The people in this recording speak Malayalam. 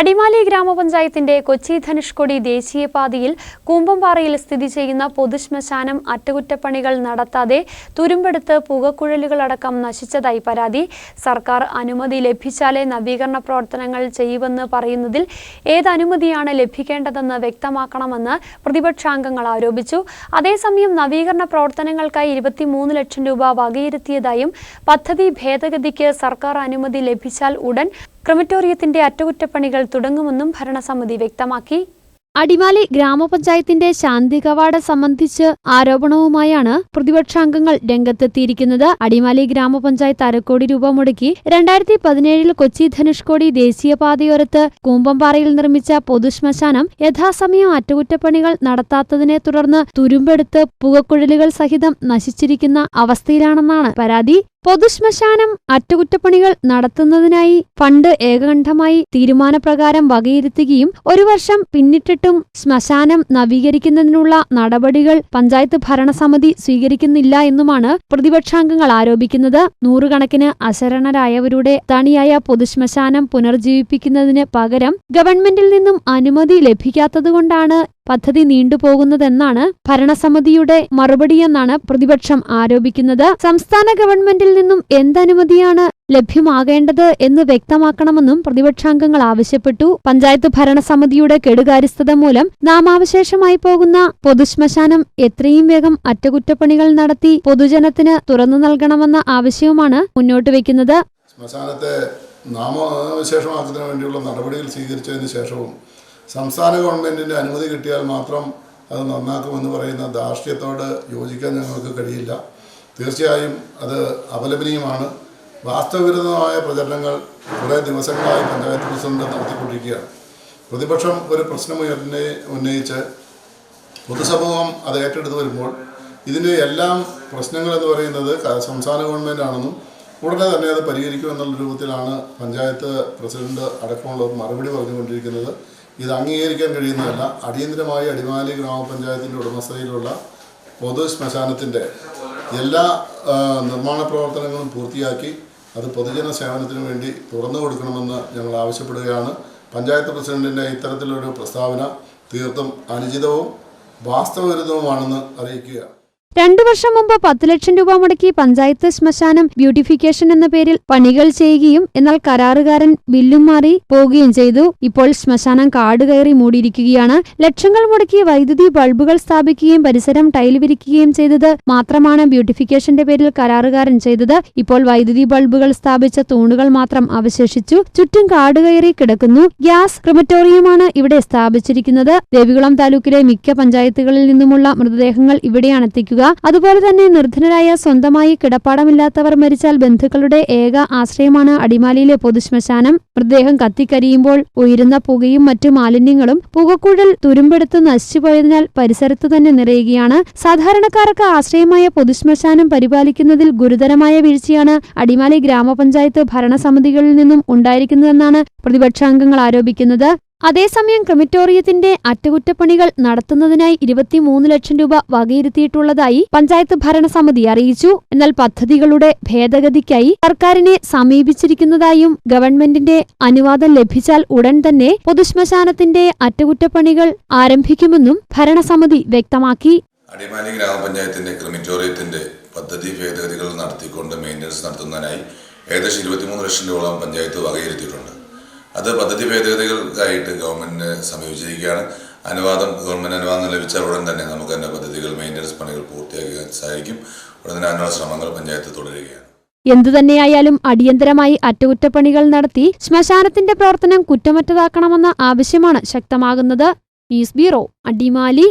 അടിമാലി ഗ്രാമപഞ്ചായത്തിന്റെ കൊച്ചി ധനുഷ്കൊടി ദേശീയപാതയിൽ കൂമ്പംപാറയിൽ സ്ഥിതി ചെയ്യുന്ന പൊതുശ്മശാനം അറ്റകുറ്റപ്പണികൾ നടത്താതെ തുരുമ്പെടുത്ത് പുകക്കുഴലുകളടക്കം നശിച്ചതായി പരാതി. സർക്കാർ അനുമതി ലഭിച്ചാലേ നവീകരണ പ്രവർത്തനങ്ങൾ ചെയ്യുമെന്ന് പറയുന്നതിൽ ഏതനുമതിയാണ് ലഭിക്കേണ്ടതെന്ന് വ്യക്തമാക്കണമെന്ന് പ്രതിപക്ഷാംഗങ്ങൾ ആരോപിച്ചു. അതേസമയം നവീകരണ പ്രവർത്തനങ്ങൾക്കായി ഇരുപത്തിമൂന്ന് ലക്ഷം രൂപ വകയിരുത്തിയതായും പദ്ധതി ഭേദഗതിക്ക് സർക്കാർ അനുമതി ലഭിച്ചാൽ ഉടൻ ക്രമറ്റോറിയത്തിന്റെ അറ്റകുറ്റപ്പണികൾ തുടങ്ങുമെന്നും ഭരണസമിതി വ്യക്തമാക്കി. അടിമാലി ഗ്രാമപഞ്ചായത്തിന്റെ ശാന്തി കവാടം സംബന്ധിച്ച് ആരോപണവുമായാണ് പ്രതിപക്ഷാംഗങ്ങൾ രംഗത്തെത്തിയിരിക്കുന്നത്. അടിമാലി ഗ്രാമപഞ്ചായത്ത് അരക്കോടി രൂപ മുടക്കി രണ്ടായിരത്തി പതിനേഴിൽ കൊച്ചി ധനുഷ്കോടി ദേശീയപാതയോരത്ത് കൂമ്പമ്പാറയിൽ നിർമ്മിച്ച പൊതുശ്മശാനം യഥാസമയം അറ്റകുറ്റപ്പണികൾ നടത്താത്തതിനെ തുടർന്ന് തുരുമ്പെടുത്ത് പുകക്കുഴലുകൾ സഹിതം നശിച്ചിരിക്കുന്ന അവസ്ഥയിലാണെന്നാണ് പരാതി. പൊതുശ്മശാനം അറ്റകുറ്റപ്പണികൾ നടത്തുന്നതിനായി ഫണ്ട് ഏകകണ്ഠമായി തീരുമാനപ്രകാരം വകയിരുത്തുകയും ഒരു വർഷം പിന്നിട്ടിട്ടും ശ്മശാനം നവീകരിക്കുന്നതിനുള്ള നടപടികൾ പഞ്ചായത്ത് ഭരണസമിതി സ്വീകരിക്കുന്നില്ല എന്നുമാണ് പ്രതിപക്ഷാംഗങ്ങൾ ആരോപിക്കുന്നത്. നൂറുകണക്കിന് അശരണരായവരുടെ തണിയായ പൊതുശ്മശാനം പുനർജീവിപ്പിക്കുന്നതിന് പകരം ഗവൺമെന്റിൽ നിന്നും അനുമതി ലഭിക്കാത്തതുകൊണ്ടാണ് പദ്ധതി നീണ്ടുപോകുന്നതെന്നാണ് ഭരണസമിതിയുടെ മറുപടിയെന്നാണ് പ്രതിപക്ഷം ആരോപിക്കുന്നത്. സംസ്ഥാന ഗവൺമെന്റിൽ നിന്നും എന്തനുമതിയാണ് ലഭ്യമാകേണ്ടത് എന്ന് വ്യക്തമാക്കണമെന്നും പ്രതിപക്ഷാംഗങ്ങൾ ആവശ്യപ്പെട്ടു. പഞ്ചായത്ത് ഭരണസമിതിയുടെ കെടുകാര്യസ്ഥത മൂലം നാമാവശേഷമായി പോകുന്ന പൊതുശ്മശാനം എത്രയും വേഗം അറ്റകുറ്റപ്പണികൾ നടത്തി പൊതുജനത്തിന് തുറന്നു നൽകണമെന്ന ആവശ്യവുമാണ് മുന്നോട്ട് വയ്ക്കുന്നത്. ശ്മശാനത്തെ നാമവിശേഷമാക്കുന്നതിന് വേണ്ടിയുള്ള നടപടികൾ സ്വീകരിച്ചതിന് ശേഷവും സംസ്ഥാന ഗവൺമെന്റിന്റെ അനുമതി കിട്ടിയാൽ മാത്രം അത് നന്നാക്കുമെന്ന് പറയുന്ന ധാർഷ്ട്യത്തോട് യോജിക്കാൻ ഞങ്ങൾക്ക് കഴിയില്ല. തീർച്ചയായും അത് അപലപനീയമാണ്. വാസ്തവവിരുദ്ധമായ പ്രചരണങ്ങൾ കുറേ ദിവസങ്ങളായി പഞ്ചായത്ത് പ്രസിഡന്റ് നടത്തിക്കൊണ്ടിരിക്കുകയാണ്. പ്രതിപക്ഷം ഒരു പ്രശ്നം ഉയർന്നെ ഉന്നയിച്ച് പൊതുസമൂഹം അത് ഏറ്റെടുത്ത് വരുമ്പോൾ ഇതിന്റെ എല്ലാം പ്രശ്നങ്ങൾ എന്ന് പറയുന്നത് സംസ്ഥാന ഗവൺമെന്റാണെന്നും ഉടനെ തന്നെ അത് പരിഹരിക്കുമെന്നുള്ള രൂപത്തിലാണ് പഞ്ചായത്ത് പ്രസിഡന്റ് അടക്കമുള്ളവർ മറുപടി പറഞ്ഞുകൊണ്ടിരിക്കുന്നത്. ഇത് അംഗീകരിക്കാൻ കഴിയുന്നതല്ല. അടിയന്തരമായി അടിമാലി ഗ്രാമപഞ്ചായത്തിന്റെ ഉടമസ്ഥതയിലുള്ള പൊതു ശ്മശാനത്തിന്റെ എല്ലാ നിർമ്മാണ പ്രവർത്തനങ്ങളും പൂർത്തിയാക്കി അത് പൊതുജന സേവനത്തിന് വേണ്ടി തുറന്നു കൊടുക്കണമെന്ന് ഞങ്ങൾ ആവശ്യപ്പെടുകയാണ്. പഞ്ചായത്ത് പ്രസിഡന്റിന്റെ ഇത്തരത്തിലൊരു പ്രസ്താവന തീർത്തും അനുചിതവും വാസ്തവവിരുദ്ധവുമാണെന്ന് അറിയിക്കുകയാണ്. രണ്ടു വർഷം മുമ്പ് പത്ത് ലക്ഷം രൂപ മുടക്കി പഞ്ചായത്ത് ശ്മശാനം ബ്യൂട്ടിഫിക്കേഷൻ എന്ന പേരിൽ പണികൾ ചെയ്യുകയും എന്നാൽ കരാറുകാരൻ ബില്ലും മാറി പോവുകയും ചെയ്തു. ഇപ്പോൾ ശ്മശാനം കാട് കയറി മൂടിയിരിക്കുകയാണ്. ലക്ഷങ്ങൾ മുടക്കി വൈദ്യുതി ബൾബുകൾ സ്ഥാപിക്കുകയും പരിസരം ടൈൽ വിരിക്കുകയും ചെയ്തത് മാത്രമാണ് ബ്യൂട്ടിഫിക്കേഷന്റെ പേരിൽ കരാറുകാരൻ ചെയ്തത്. ഇപ്പോൾ വൈദ്യുതി ബൾബുകൾ സ്ഥാപിച്ച തൂണുകൾ മാത്രം അവശേഷിച്ചു. ചുറ്റും കാട് കയറി കിടക്കുന്നു. ഗ്യാസ് ക്രിമറ്റോറിയമാണ് ഇവിടെ സ്ഥാപിച്ചിരിക്കുന്നത്. ദേവികുളം താലൂക്കിലെ മിക്ക പഞ്ചായത്തുകളിൽ നിന്നുമുള്ള മൃതദേഹങ്ങൾ ഇവിടെയാണ് എത്തിക്കുക. അതുപോലെ തന്നെ നിർധനരായ സ്വന്തമായി കിടപ്പാടമില്ലാത്തവർ മരിച്ചാൽ ബന്ധുക്കളുടെ ഏക ആശ്രയമാണ് അടിമാലിയിലെ പൊതുശ്മശാനം. മൃതദേഹം കത്തിക്കരിയുമ്പോൾ ഉയരുന്ന പുകയും മറ്റു മാലിന്യങ്ങളും പുകക്കുഴൽ തുരുമ്പെടുത്ത് നശിച്ചുപോയതിനാൽ പരിസരത്ത് തന്നെ നിറയുകയാണ്. സാധാരണക്കാർക്ക് ആശ്രയമായ പൊതുശ്മശാനം പരിപാലിക്കുന്നതിൽ ഗുരുതരമായ വീഴ്ചയാണ് അടിമാലി ഗ്രാമപഞ്ചായത്ത് ഭരണസമിതികളിൽ നിന്നും ഉണ്ടായിരിക്കുന്നതെന്നാണ് പ്രതിപക്ഷാംഗങ്ങൾ ആരോപിക്കുന്നത്. അതേസമയം ക്രമിറ്റോറിയത്തിന്റെ അറ്റകുറ്റപ്പണികൾ നടത്തുന്നതിനായി ഇരുപത്തിമൂന്ന് ലക്ഷം രൂപ വകയിരുത്തിയിട്ടുള്ളതായി പഞ്ചായത്ത് ഭരണസമിതി അറിയിച്ചു. എന്നാൽ പദ്ധതികളുടെ ഭേദഗതിക്കായി സർക്കാരിനെ സമീപിച്ചിരിക്കുന്നതായും ഗവൺമെന്റിന്റെ അനുവാദം ലഭിച്ചാൽ ഉടൻ തന്നെ പൊതുശ്മശാനത്തിന്റെ അറ്റകുറ്റപ്പണികൾ ആരംഭിക്കുമെന്നും ഭരണസമിതി വ്യക്തമാക്കി. അടിമാലി ഗ്രാമപഞ്ചായത്തിന്റെ ക്രിമിറ്റോറിയത്തിന്റെ പദ്ധതി ഭേദഗതികൾ നടത്തിക്കൊണ്ട് മെയിന്റനൻസ് നടത്തുന്നതിനായി ഏകദേശം ഇരുപത്തിമൂന്ന് ലക്ഷം രൂപ പഞ്ചായത്ത് വകയിരുത്തിയിട്ടുണ്ട്. അത് പദ്ധതി ഭേദഗതികൾക്കായിട്ട് ഗവൺമെന്റിനെ സമീപിച്ചിരിക്കുകയാണ് അനുവാദം ഗവൺമെന്റ് അനുവാദം ലഭിച്ച ഉടൻ തന്നെ നമുക്ക് തന്നെ പദ്ധതികൾ മെയിന്റനൻസ് പണികൾ പൂർത്തിയാക്കാൻ സഹായിക്കും ഉടൻ തന്നെ അതിനുള്ള ശ്രമങ്ങൾ പഞ്ചായത്ത് തുടരുകയാണ്. എന്തുതന്നെയായാലും അടിയന്തരമായി അറ്റകുറ്റപ്പണികൾ നടത്തി ശ്മശാനത്തിന്റെ പ്രവർത്തനം കുറ്റമറ്റതാക്കണമെന്ന ആവശ്യമാണ് ശക്തമാകുന്നത്. ഈസ് ബ്യൂറോ അടിമാലി.